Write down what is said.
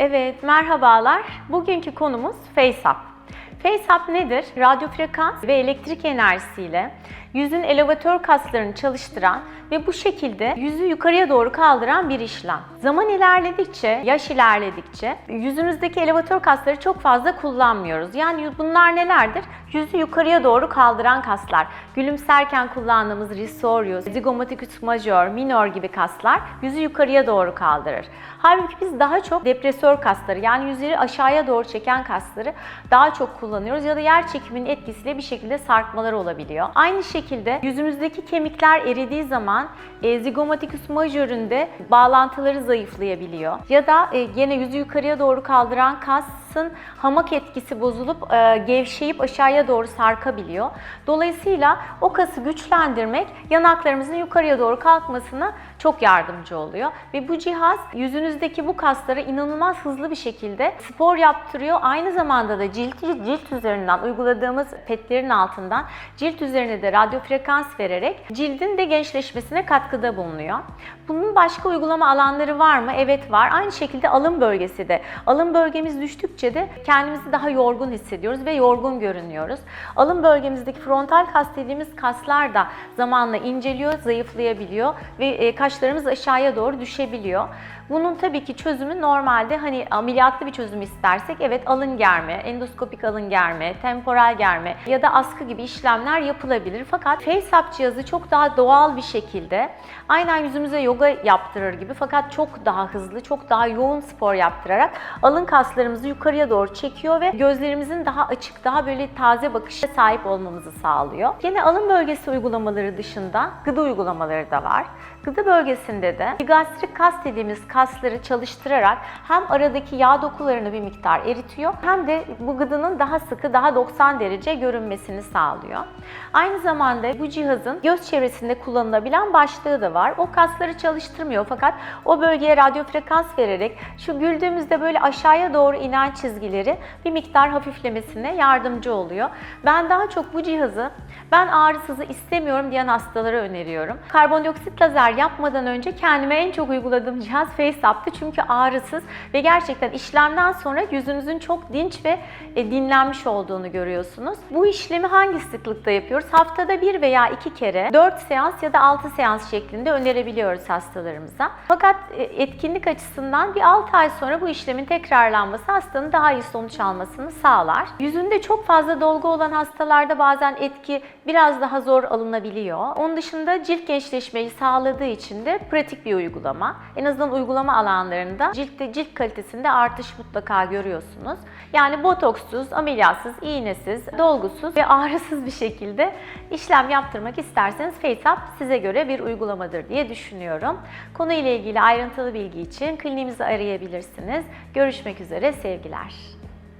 Evet, merhabalar. Bugünkü konumuz FaceUp. FaceUp nedir? Radyo frekans ve elektrik enerjisiyle yüzün elevatör kaslarını çalıştıran ve bu şekilde yüzü yukarıya doğru kaldıran bir işlem. Zaman ilerledikçe, yaş ilerledikçe yüzümüzdeki elevatör kasları çok fazla kullanmıyoruz. Yani bunlar nelerdir? Yüzü yukarıya doğru kaldıran kaslar. Gülümserken kullandığımız risorius, zygomaticus major, minor gibi kaslar yüzü yukarıya doğru kaldırır. Halbuki biz daha çok depresör kasları yani yüzleri aşağıya doğru çeken kasları daha çok kullanıyoruz ya da yer çekiminin etkisiyle bir şekilde sarkmalar olabiliyor. Aynı şekilde yüzümüzdeki kemikler eridiği zaman e, zygomaticus major'ün de bağlantıları zayıflayabiliyor. Ya da e, gene yüzü yukarıya doğru kaldıran kasın hamak etkisi bozulup e, gevşeyip aşağıya doğru sarkabiliyor. Dolayısıyla o kası güçlendirmek yanaklarımızın yukarıya doğru kalkmasına çok yardımcı oluyor. Ve bu cihaz yüzünüzdeki bu kaslara inanılmaz hızlı bir şekilde spor yaptırıyor. Aynı zamanda da cilt, cilt üzerinden uyguladığımız petlerin altından cilt üzerine de radyo frekans vererek cildin de gençleşmesine katkıda bulunuyor. Bunun başka uygulama alanları var mı? Evet var. Aynı şekilde alın bölgesi de. Alın bölgemiz düştükçe de kendimizi daha yorgun hissediyoruz ve yorgun görünüyoruz. Alın bölgemizdeki frontal kas dediğimiz kaslar da zamanla inceliyor, zayıflayabiliyor ve e, kaşlarımız aşağıya doğru düşebiliyor. Bunun tabii ki çözümü normalde hani ameliyatlı bir çözüm istersek evet alın germe, endoskopik alın germe, temporal germe ya da askı gibi işlemler yapılabilir. Fakat FaceUp cihazı çok daha doğal bir şekilde aynen yüzümüze yoga yaptırır gibi fakat çok daha hızlı, çok daha yoğun spor yaptırarak alın kaslarımızı yukarıya doğru çekiyor ve gözlerimizin daha açık, daha böyle taze bakışa sahip olmamızı sağlıyor. Yine alın bölgesi uygulamaları dışında gıda uygulamaları da var. Gıda bölgesinde de gastrik kas dediğimiz kasları çalıştırarak hem aradaki yağ dokularını bir miktar eritiyor hem de bu gıdanın daha sıkı, daha 90 derece görünmesini sağlıyor. Aynı zamanda bu cihazın göz çevresinde kullanılabilen başlığı da var. O kasları çalıştırmıyor fakat o bölgeye radyo frekans vererek şu güldüğümüzde böyle aşağıya doğru inen çizgileri bir miktar hafiflemesine yardımcı oluyor. Ben daha çok bu cihazı ben ağrısızı istemiyorum diyen hastalara öneriyorum. Karbondioksit lazer yapmadan önce kendime en çok uyguladığım cihaz FaceUp'tı çünkü ağrısız ve gerçekten işlemden sonra yüzünüzün çok dinç ve e, dinlenmiş olduğunu görüyorsunuz. Bu işlemi hangi sıklıkta yapıyoruz? Haftada bir veya iki kere 4 seans ya da 6 seans şeklinde önerebiliyoruz hastalarımıza. Fakat e, etkinlik açısından bir 6 ay sonra bu işlemin tekrarlanması hastanın daha iyi sonuç almasını sağlar. Yüzünde çok fazla dolgu olan hastalarda bazen etki biraz daha zor alınabiliyor. Onun dışında cilt gençleşmeyi sağladığı için de pratik bir uygulama. En azından uygulama alanlarında ciltte cilt kalitesinde artış mutlaka görüyorsunuz. Yani botoksuz, ameliyatsız, iğnesiz, dolgusuz ve ağrısız bir şekilde işlem yaptırmak isterseniz FaceUp size göre bir uygulamadır diye düşünüyorum. Konuyla ilgili ayrıntılı bilgi için kliniğimizi arayabilirsiniz. Görüşmek üzere, sevgiler. flash.